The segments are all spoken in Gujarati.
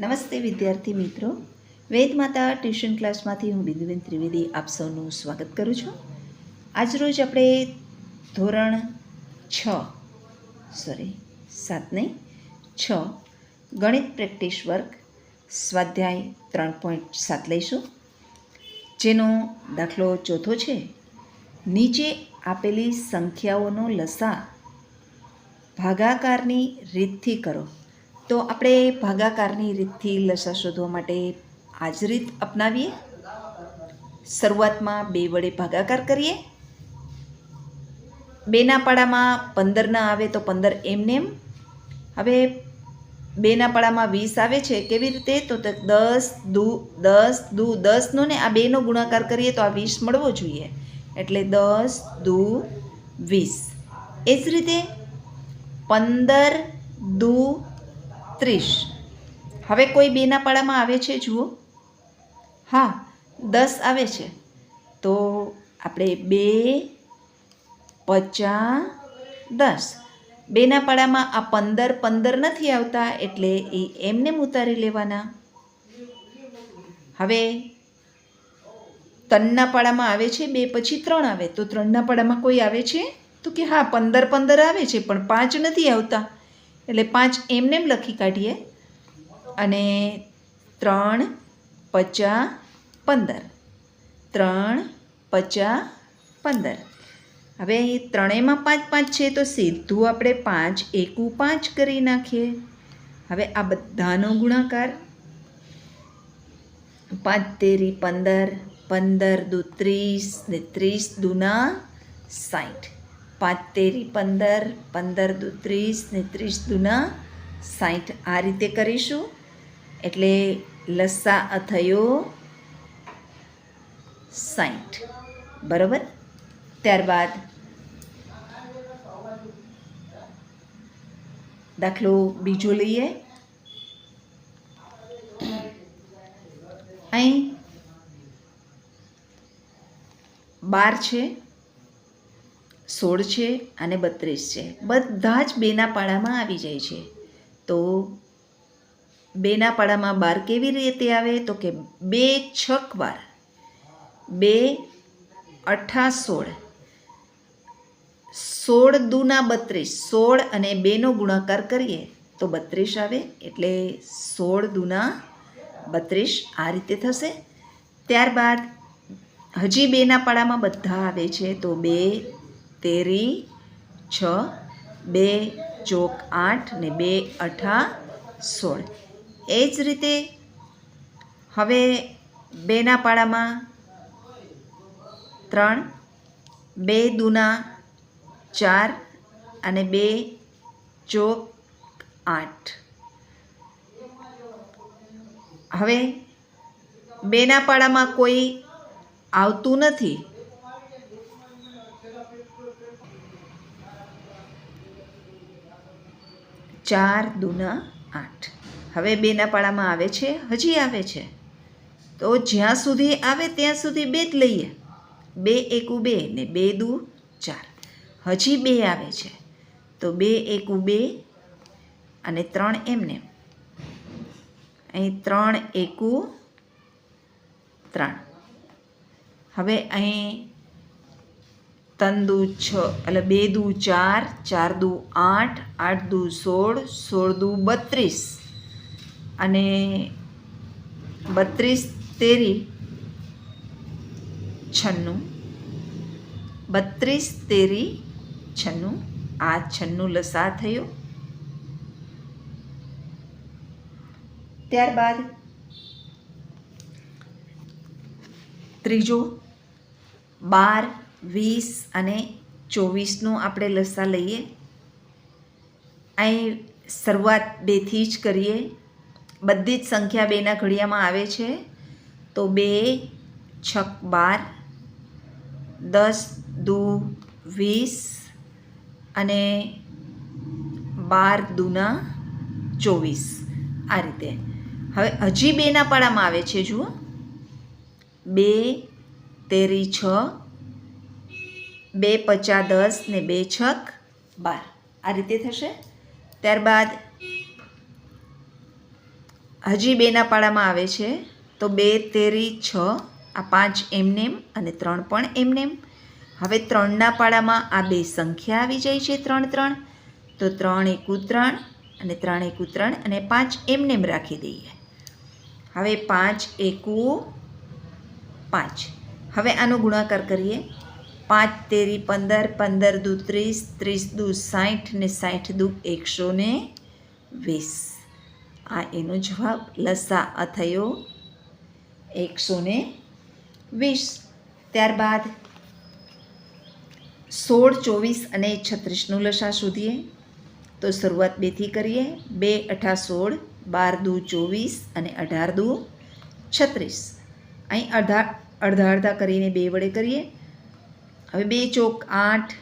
નમસ્તે વિદ્યાર્થી મિત્રો. વેદ માતા ટ્યુશન ક્લાસમાંથી હું બિંદુબેન ત્રિવેદી આપ સૌનું સ્વાગત કરું છું. આજરોજ આપણે ધોરણ છ સોરી સાત નહીં છ, ગણિત પ્રેક્ટિસ વર્ક સ્વાધ્યાય ત્રણ પોઈન્ટ સાત લઈશું. જેનો દાખલો ચોથો છે, નીચે આપેલી સંખ્યાઓનો લસા ભાગાકારની રીતથી કરો. તો આપણે ભાગાકારની રીતથી લસા શોધવા માટે આ રીત અપનાવીએ. શરૂઆતમાં બે વડે ભાગાકાર કરીએ. બેના પાડામાં પંદર ના આવે તો પંદર એમને એમ. હવે બેના પાડામાં વીસ આવે છે, કેવી રીતે? તો દસ, દુ દસ, દુ દસનો ને આ બેનો ગુણાકાર કરીએ તો આ વીસ મળવો જોઈએ. એટલે દસ, દુ, વીસ. એ જ રીતે પંદર, દુ ત્રીસ હવે કોઈ બેના પાડામાં આવે છે જુઓ. હા, દસ આવે છે. તો આપણે બે પચા દસ. બેના પાડામાં આ પંદર પંદર નથી આવતા એટલે એ એમને ઉતારી લેવાના. હવે ત્રણના પાડામાં આવે છે, બે પછી ત્રણ આવે. તો ત્રણના પાડામાં કોઈ આવે છે? તો કે હા, પંદર પંદર આવે છે, પણ પાંચ નથી આવતા. એટલે પાંચ એમને એમ લખી કાઢીએ. અને ત્રણ પચા પંદર. ત્રણ પચા પંદર. હવે ત્રણેયમાં પાંચ પાંચ છે તો સીધું આપણે પાંચ એકું પાંચ કરી નાખીએ. હવે આ બધાનો ગુણાકાર. પાંચ તેરી પંદર પંદર દુ ત્રીસ ને ત્રીસ દુના સાઠ પાંચ તેરી પંદર પંદર દુ ત્રીસ ને ત્રીસ દુના સાઠ આ રીતે કરીશું. એટલે લસ્સા થયો સાઠ બરાબર? ત્યારબાદ દાખલો બીજો લઈએ. અહીં બાર છે. સોળ છે અને બત્રીસ છે. બધા જ બેના પાડામાં આવી જાય છે. તો બેના પાડામાં બાર કેવી રીતે આવે? તો કે બે છક બાર બે અઠા સોળ. સોળ દુના બત્રીસ. સોળ અને બેનો ગુણાકાર કરીએ તો બત્રીસ આવે. એટલે સોળ દુના બત્રીસ આ રીતે થશે. ત્યારબાદ હજી બેના પાડામાં બધા આવે છે. તો બે તેરી, છ, બે, ચોક આઠ ને બે અઠા સોળ. એ જ રીતે હવે બેના પાડામાં ત્રણ, બે દૂના ચાર અને બે ચોક આઠ. હવે બેના પાડામાં કોઈ આવતું નથી. ચાર દુના આઠ. હવે બેના પાડામાં આવે છે, હજી આવે છે. તો જ્યાં સુધી આવે ત્યાં સુધી બે જ લઈએ. બે એકુ બે ને બે દુ ચાર. હજી બે આવે છે. તો બે એકુ બે અને ત્રણ એમને. અહીં ત્રણ એકુ ત્રણ. હવે અહીં ત્રણ દુ છ, એટલે બે દુ ચાર ચાર દુ આઠ આઠ દુ સોળ સોળ દુ બત્રીસ. અને બત્રીસ તેરી, છન્નું. બત્રીસ તેરી, છન્નું. આ છન્નું લસા થયો. ત્યારબાદ ત્રીજો બાર વીસ અને ચોવીસનું આપણે લસા લઈએ. અહીં શરૂઆત બેથી જ કરીએ. બધી જ સંખ્યા બેના ઘડિયામાં આવે છે. તો બે, છક, બાર, દસ, દુ, વીસ અને બાર, દુના, ચોવીસ. આ રીતે. હવે હજી બેના પાડામાં આવે છે, જુઓ. બે, તેરી, છ બે પચા દસ ને બે છક બાર. આ રીતે થશે. ત્યારબાદ હજી બેના પાડામાં આવે છે. તો બે, તેરી, છ, આ પાંચ એમનેમ અને ત્રણ પણ એમનેમ. હવે ત્રણના પાડામાં આ બે સંખ્યા આવી જાય છે ત્રણ ત્રણ. તો ત્રણ એકુ ત્રણ અને ત્રણ એકુ ત્રણ અને પાંચ એમનેમ રાખી દઈએ. હવે પાંચ એકુ પાંચ. હવે આનો ગુણાકાર કરીએ. પાંચ, તેરી, પંદર પંદર દુ ત્રીસ ત્રીસ દુ સાઠ ને સાઠ દુ એકસો ને વીસ. આ એનો જવાબ લસા અ થયો એકસો ને વીસ. ત્યારબાદ સોળ, ચોવીસ અને છત્રીસનું લસા શોધીએ. તો શરૂઆત બેથી કરીએ. બે, અઠા, સોળ, બાર દુ ચોવીસ અને અઢાર દુ છત્રીસ. અહીં અડધા અડધા અડધા કરીને બે વડે કરીએ. હવે બે ચોક આઠ,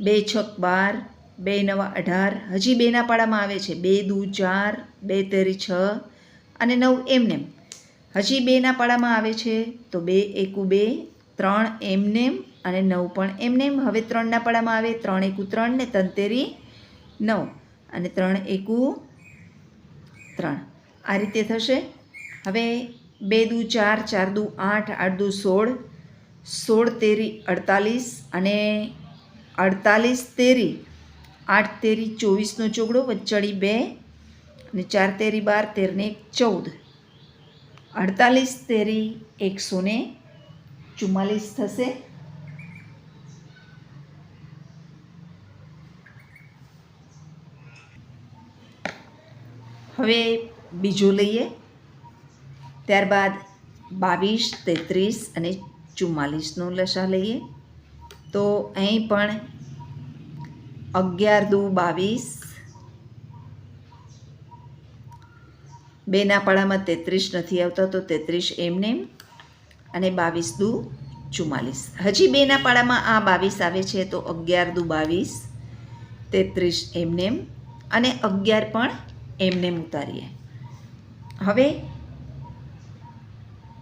બે છક બાર, બે નવા અઢાર, હજી બેના પાડામાં આવે છે. બે દુ ચાર, બે તેરી છ અને નવ એમનેમ. હજી બેના પાડામાં આવે છે તો બે એકુ બે, ત્રણ એમનેમ અને નવ પણ એમનેમ. હવે ત્રણના પાડામાં આવે, ત્રણ એકુ ત્રણ ને તંતેરી નવ અને ત્રણ એકુ ત્રણ. આ રીતે થશે. હવે બે દુ ચાર ચાર દુ આઠ આઠ દુ સોળ સોળ તેરી અડતાલીસ અને અડતાલીસ તેરી, આઠ તેરી ચોવીસનો ચોગડો વચ્ચડી બે અને ચાર તેરી બાર, તેરને એક ચૌદ. અડતાલીસ તેરી એકસો ને ચુમ્માલીસ થશે. હવે બીજો લઈએ. ત્યારબાદ બાવીસ, તેત્રીસ અને ચુમ્માલીસનો લસા લઈએ. તો અહીં પણ અગિયાર દુ બાવીસ. બેના પાડામાં તેત્રીસ નથી આવતા, તો તેત્રીસ એમનેમ અને બાવીસ દુ ચુમ્માલીસ. હજી બેના પાડામાં આ બાવીસ આવે છે, તો અગિયાર દુ બાવીસ, તેત્રીસ એમનેમ અને અગિયાર પણ એમનેમ ઉતારીએ. હવે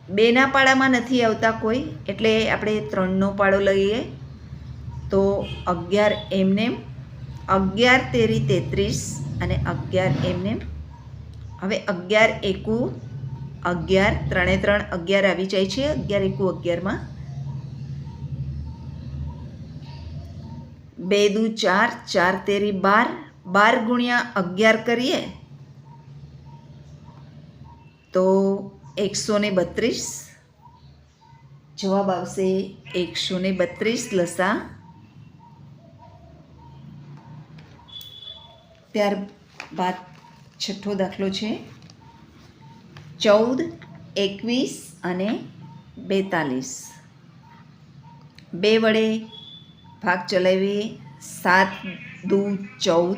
બેના પાડામાં નથી આવતા કોઈ, એટલે આપણે ત્રણનો પાડો લઈએ. તો અગિયાર એમનેમ અગિયાર તેરી તેત્રીસ અને અગિયાર એમનેમ હવે અગિયાર એકુ, અગિયાર ત્રણે ત્રણ, અગિયાર આવી જાય છે, અગિયાર એકુ અગિયારમાં. બે દુ ચાર ચાર તેરી બાર બાર ગુણ્યા અગિયાર કરીએ. તો એકસો ને બત્રીસ. જવાબ આવશે એકસો ને બત્રીસ, લસા. ત્યારબાદ છઠ્ઠો દાખલો છે. ચૌદ, એકવીસ અને બેતાલીસ. બે વડે ભાગ ચલાવીએ. સાત, દુ, ચૌદ.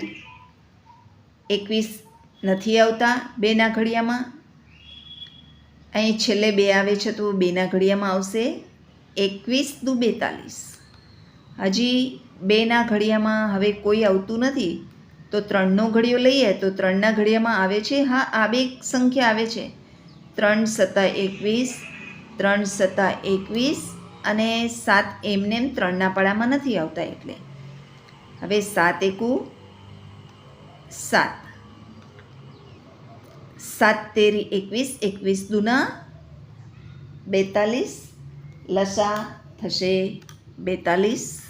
એકવીસ નથી આવતા બેના ઘડિયામાં. અહીં છેલ્લે બે આવે છે તો બેના ઘડિયામાં આવશે એકવીસ દુ બેતાલીસ. હજી બેના ઘડિયામાં હવે કોઈ આવતું નથી, તો ત્રણનો ઘડિયો લઈએ તો ત્રણના ઘડિયામાં આવે છે. હા, આ બે સંખ્યા આવે છે. ત્રણ સત્તા એકવીસ, ત્રણ સત્તા એકવીસ અને સાત એમનેમ ત્રણના પાડામાં નથી આવતા એટલે. હવે સાત એકુ સાત. સાત તેરી એકવીસ એકવીસ દુના બેતાલીસ, લસા થશે બેતાલીસ.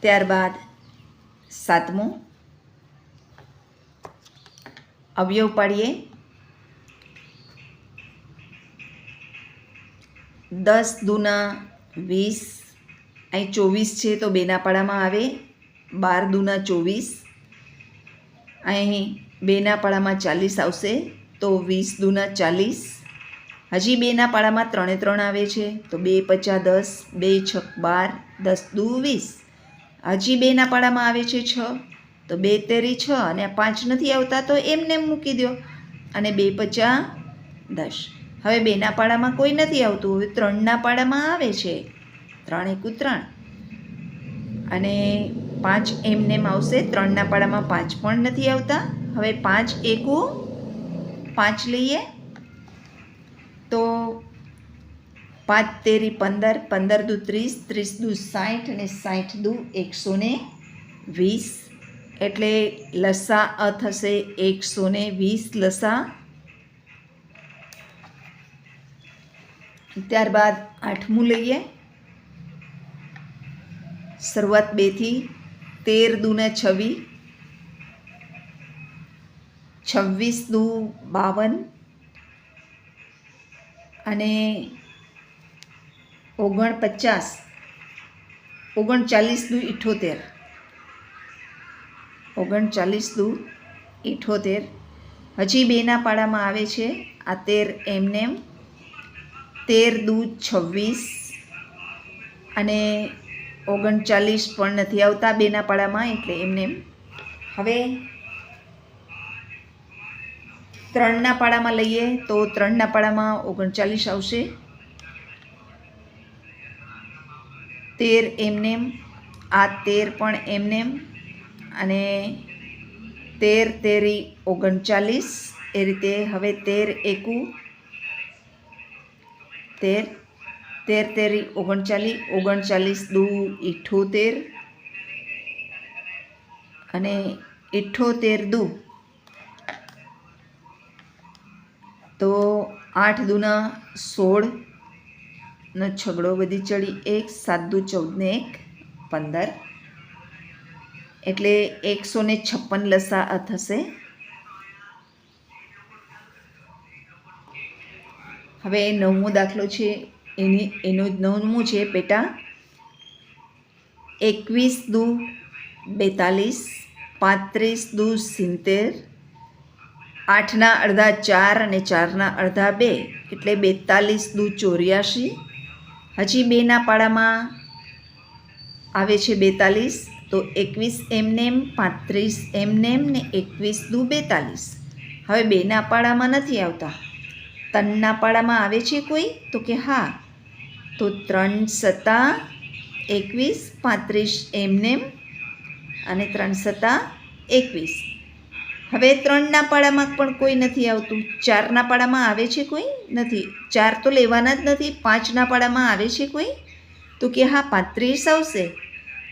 ત્યારબાદ સાતમું. અવયવ પાડીએ. દસ દુના વીસ. અહીં ચોવીસ છે તો બેના પાડામાં આવે. બાર દુના ચોવીસ. અહીં બેના પાડામાં ચાલીસ આવશે, તો વીસ દૂના ચાલીસ. હજી બેના પાડામાં ત્રણે ત્રણ આવે છે, તો બે પચા દસ, બે છક બાર, દસ દુ વીસ. હજી બેના પાડામાં આવે છે છ, તો બે તેરી છ, અને પાંચ નથી આવતા, તો એમને મૂકી દો અને બે પચા દસ. હવે બેના પાડામાં કોઈ નથી આવતું, હવે ત્રણના પાડામાં આવે છે. ત્રણ એકુ ત્રણ. અને પાંચ એમનેમ આવશે ત્રણના પાડામાં પાંચ પણ નથી આવતા. હવે પાંચ એકુ, પાંચ લઈએ. તો પાંચ તેરી પંદર પંદર દુ ત્રીસ ત્રીસ દુ સાઠ અને સાઠ દુ એકસો ને વીસ. એટલે લસા અ થશે એકસો ને વીસ લસા. ત્યારબાદ આઠમું લઈએ. શરૂઆત બેથી તેર દુને છવ્વીસ છવ્વીસ દુ બાવન, અને ઓગણપચાસ, ઓગણચાલીસ દુ ઇઠોતેર. ઓગણચાલીસ દુ ઇઠોતેર. હજી બેના પાડામાં આવે છે આ તેર એમનેમ તેર દુ છવ્વીસ અને ઓગણચાલીસ પણ નથી આવતા બેના પાડામાં એટલે એમને હવે ત્રણના પાડામાં લઈએ, તો ત્રણના પાડામાં ઓગણચાલીસ આવશે. તેર એમનેમ આ તેર પણ એમનેમ અને તેર તેરી ઓગણચાલીસ, એ રીતે હવે તેર એકુ, તેર તેર તેરી ઓગણચાલીસ ઓગણચાલીસ દુ ઇઠોતેર અને ઇઠોતેર દુ. તો આઠ દુના સોળ નો છગડો બધી ચડી એક, સાત દુ ચૌદ ને એક, પંદર. એટલે એકસો ને છપ્પન લસા થશે. હવે નવમો દાખલો છે એની, એનું નવમું છે પેટા એકવીસ દુ બેતાલીસ, પાંત્રીસ દુ સિત્તેર, આઠના અડધા ચાર અને ચારના અડધા બે, એટલે બેતાલીસ દુ ચોર્યાસી. હજી બેના પાડામાં આવે છે બેતાલીસ, તો એકવીસ એમનેમ, પાંત્રીસ એમનેમ ને એકવીસ દુ બેતાલીસ. હવે બેના પાડામાં નથી આવતા. તનના પાડામાં આવે છે કોઈ? તો કે હા. તો ત્રણ સત્તા, એકવીસ, પાંત્રીસ એમનેમ અને ત્રણ સત્તા, એકવીસ. હવે ત્રણના પાડામાં પણ કોઈ નથી આવતું. ચારના પાડામાં આવે છે કોઈ? નથી. ચાર તો લેવાના જ નથી. પાંચના પાડામાં આવે છે કોઈ? તો કે હા, પાંત્રીસ આવશે.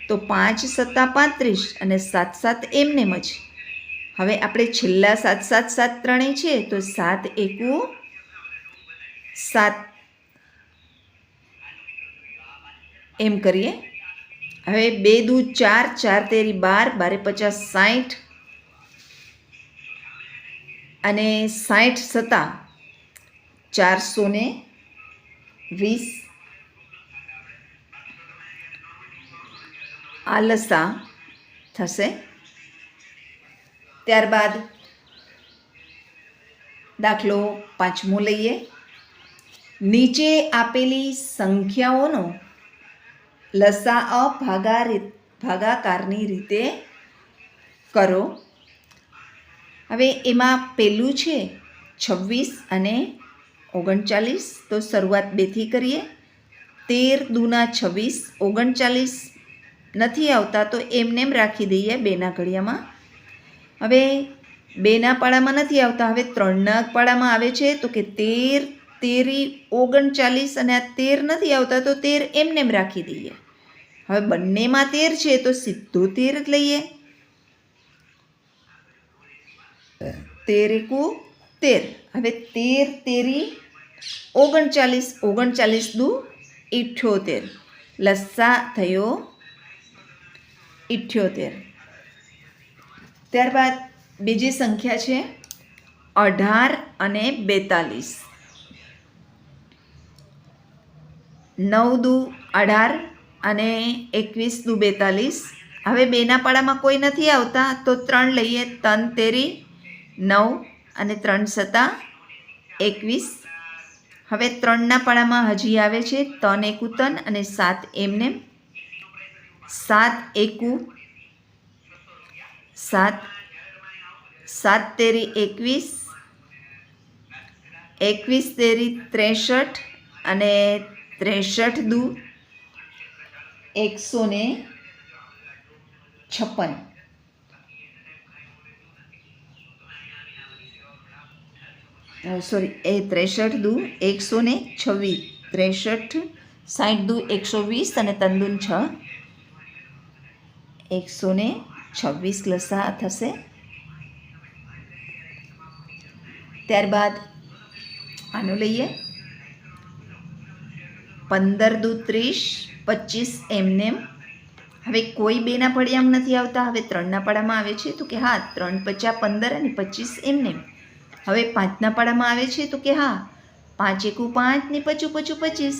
તો પાંચ, સત્તા, પાંત્રીસ અને સાત સાત એમનેમ જ. હવે આપણે છેલ્લા સાત સાત સાત ત્રણેય છે તો સાત એકુ, સાત એમ કરીએ. હવે બે દુ ચાર ચાર તેરી બાર, બારે પચાસ સાઠ અને સાઠ સત્તા ચારસો ને વીસ આલસા થશે. ત્યારબાદ દાખલો પાંચમો લઈએ. નીચે આપેલી સંખ્યાઓનો લસા અ ભાગા ભાગાકારની રીતે કરો. હવે એમાં પહેલું છે છવ્વીસ અને ઓગણચાલીસ. તો શરૂઆત બેથી કરીએ. તેર દૂના છવ્વીસ, ઓગણચાલીસ નથી આવતા તો એમનેમ રાખી દઈએ બેના ઘડિયામાં. હવે બેના પાડામાં નથી આવતા. હવે ત્રણના પાડામાં આવે છે. તો કે તેર તેરી ઓગણચાલીસ અને આ તેર નથી આવતા, તો તેર એમને એમ રાખી દઈએ. હવે બંનેમાં તેર છે, તો સીધું તેર જ લઈએ. તેર એકુ તેર. હવે તેર તેરી ઓગણચાલીસ ઓગણચાલીસ દુ ઇઠ્યોતેર. લસ્સા થયો ઇઠ્યોતેર. ત્યારબાદ બીજી સંખ્યા છે અઢાર અને બેતાલીસ. નવ દુ અઢાર અને એકવીસ દુ બેતાલીસ. હવે બેના પાડામાં કોઈ નથી આવતા, તો ત્રણ લઈએ. તન તેરી, નવ અને ત્રણ સત્તા, એકવીસ. હવે ત્રણના પાડામાં હજી આવે છે તન એકુ તન અને સાત એમને. સાત એકુ, સાત સાત તેરી એકવીસ એકવીસ તેરી ત્રેસઠ અને ત્રેસઠ દુ એકસો ને છપ્પન. સોરી એ ત્રેસઠ દુ એકસો ને છવ્વીસ. ત્રેસઠ સાઠ દુ એકસો વીસ અને તંદુન છ. એકસો ને છવ્વીસ લસા થશે. ત્યારબાદ આનું લઈએ. પંદર દુ ત્રીસ, પચીસ એમનેમ હવે કોઈ બેના પડિયામાં નથી આવતા, હવે ત્રણના પાડામાં આવે છે, તો કે હા, ત્રણ પચાસ પંદર અને પચીસ એમનેમ હવે પાંચના પાડામાં આવે છે, તો કે હા, પાંચ એકું પાંચ ને પચું પચું પચીસ.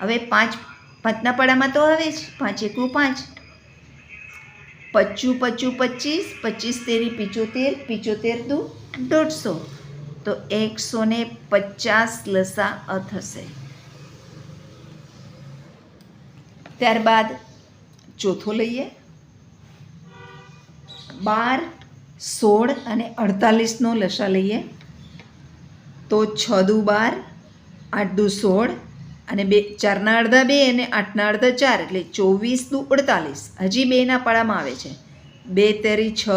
હવે પાંચ, પાંચના પાડામાં તો આવે જ, પાંચ એકું પાંચ. પચું પચું પચીસ પચીસ તેરી પિચોતેર પિચોતેર દુ દોઢસો. તો એકસો ને પચાસ લસા થશે. ત્યારબાદ ચોથો લઈએ. બાર, સોળ અને અડતાલીસનો લસા લઈએ. તો છ દુ બાર, આઠ દુ સોળ અને બે, ચારના અડધા બે અને આઠના અડધા ચાર એટલે ચોવીસ દુ અડતાલીસ. હજી બેના પાડામાં આવે છે. બે તેરી છ,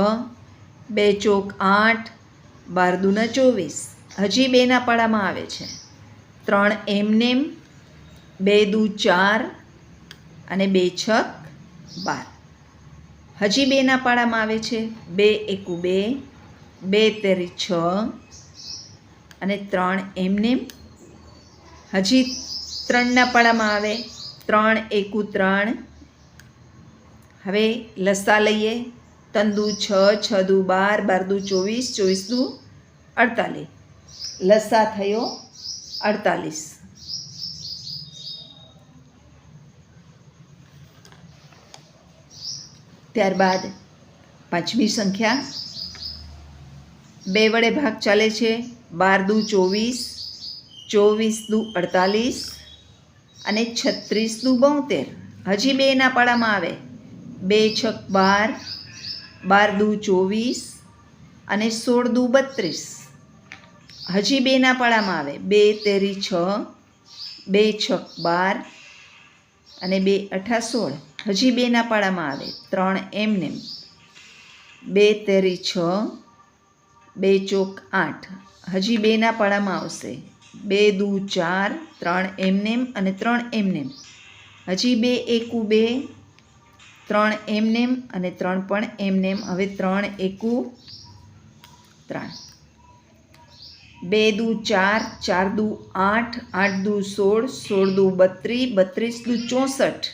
બે ચોક આઠ, બાર દુના ચોવીસ. હજી બેના પાડામાં આવે છે. ત્રણ એમનેમ બે દુ ચાર અને બે છક બાર. હજી બેના પાડામાં આવે છે. બે એકુ બે બે તેરી છ અને ત્રણ એમને હજી ત્રણના પાડામાં આવે. ત્રણ એકુ ત્રણ. હવે લસા લઈએ. તંદુ છ છ દુ બાર બાર દુ ચોવીસ ચોવીસ દુ અડતાલીસ. લસા થયો અડતાલીસ. ત્યારબાદ પાંચમી સંખ્યા. બે વડે ભાગ ચાલે છે. બાર દુ ચોવીસ ચોવીસ દુ અડતાલીસ અને છત્રીસ દુ બોતેર. હજી બેના પાડામાં આવે. બે છક બાર બાર દુ ચોવીસ અને સોળ દુ બત્રીસ. હજી બેના પાડામાં આવે. બે તેરી છ, બે છક બાર અને બે અઠા સોળ. હજી બેના પાડામાં આવે. ત્રણ એમનેમ બે તેરી છ, બે ચોક આઠ. હજી બેના પાડામાં આવશે. બે દુ ચાર, ત્રણ એમનેમ અને ત્રણ એમનેમ હજી બે એકુ બે, ત્રણ એમનેમ અને ત્રણ પણ એમનેમ હવે ત્રણ એકુ ત્રણ. બે દુ ચાર ચાર દુ આઠ આઠ દુ સોળ સોળ દુ બત્રીસ બત્રીસ દુ ચોસઠ.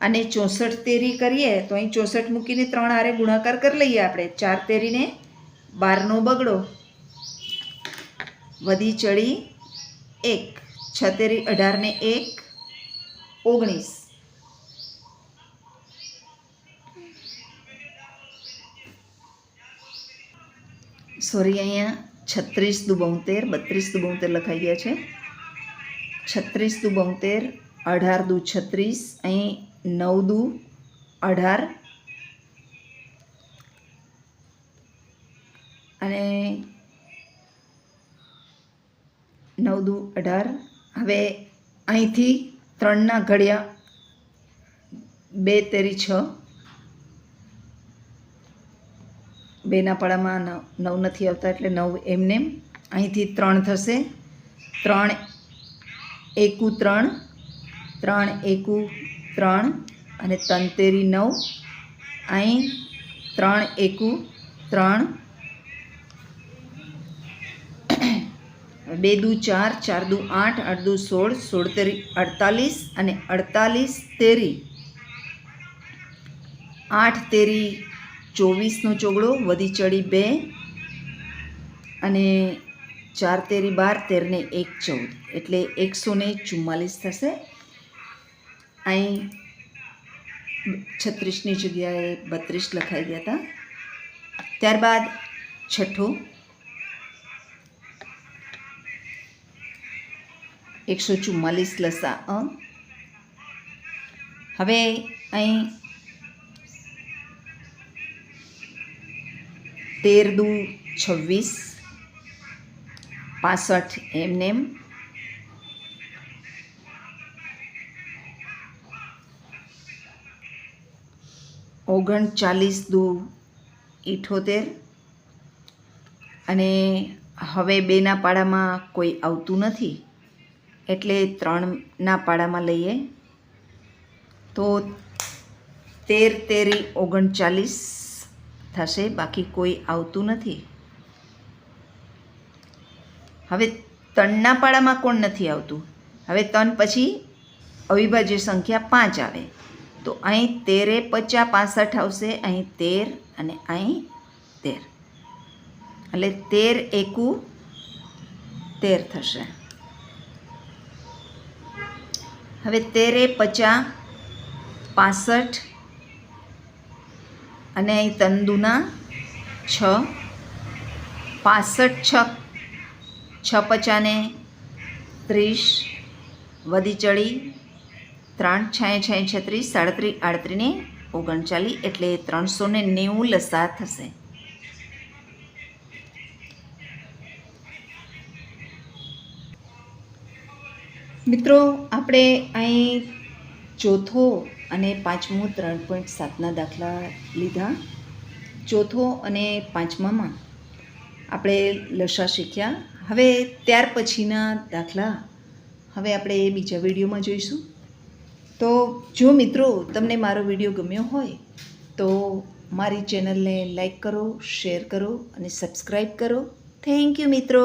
અને ચોસઠ તેરી કરીએ, તો અહીં ચોસઠ મૂકીને ત્રણ આરે ગુણાકાર કરી લઈએ આપણે. ચાર તેરીને બારનો બગડો. વધી ચડી એક. છતેરી અઢારને એક. ઓગણીસ. સોરી અહીંયા છત્રીસ દુ બોતેર બત્રીસ દુ બોતેર લખાઈ ગયા છે. છત્રીસ દુ બોતેર અઢાર દુ છત્રીસ, અહીં નવ દુ અઢાર. અને નવ દુ અઢાર. હવે અહીંથી ત્રણના ઘડિયા બે તેરી છ. બેના પાડામાં નવ નવ નથી આવતા એટલે નવ એમને. અહીંથી ત્રણ થશે. ત્રણ એકુ ત્રણ ત્રણ એકુ ત્રણ અને તંતેરી નવ. અહીં ત્રણ એકુ ત્રણ. બે દુ ચાર ચાર દુ આઠ આઠ દુ સોળ સોળ તેરી અડતાલીસ અને અડતાલીસ તેરી. આઠ તેરી ચોવીસનો ચોગડો, વધી ચડી બે અને ચાર તેરી બાર, તેરને એક ચૌદ. એટલે એકસો ચુમ્માલીસ થશે. અહીં છત્રીસની જગ્યાએ બત્રીસ લખાઈ ગયા હતા. ત્યારબાદ છઠ્ઠું. એકસો ચુમ્માલીસ લસા અ. હવે અહીં તેર દુ છવ્વીસ. પાસઠ એમનેમ ઓગણચાલીસ દુ ઇઠોતેર. અને હવે બેના પાડામાં કોઈ આવતું નથી. એટલે ત્રણના પાડામાં લઈએ. તો તેર તેરી ઓગણચાલીસ થશે, બાકી કોઈ આવતું નથી. હવે ત્રણના પાડામાં કોણ નથી આવતું? હવે ત્રણ પછી અવિભાજ્ય સંખ્યા પાંચ આવે. તો અહીં તેરે પચાસ પાસઠ આવશે. અહીં તેર અને અહીં તેર. એટલે તેર એકુ તેર થશે. હવે તેરે પચાસ પાસઠ અને અહીં તંદુના છ. પાસઠ છ. છ પચાને ત્રીસ. વધી ચડી. ત્રણ છાય છાય છત્રીસ, સાડત્રીસ આડત્રીને ઓગણચાલીસ એટલે ત્રણસો ને નેવું લસા થશે. મિત્રો, આપણે અહીં ચોથો અને પાંચમો ત્રણ પોઈન્ટ સાતના દાખલા લીધા. ચોથો અને પાંચમામાં આપણે લસા શીખ્યા. હવે ત્યાર પછીના દાખલા. હવે આપણે બીજા વિડીયોમાં જોઈશું. તો જો મિત્રો તમને મારો વીડિયો ગમ્યો હોય, તો મારી ચેનલને લાઈક કરો, શેર કરો અને સબસ્ક્રાઈબ કરો. થેન્ક યુ મિત્રો.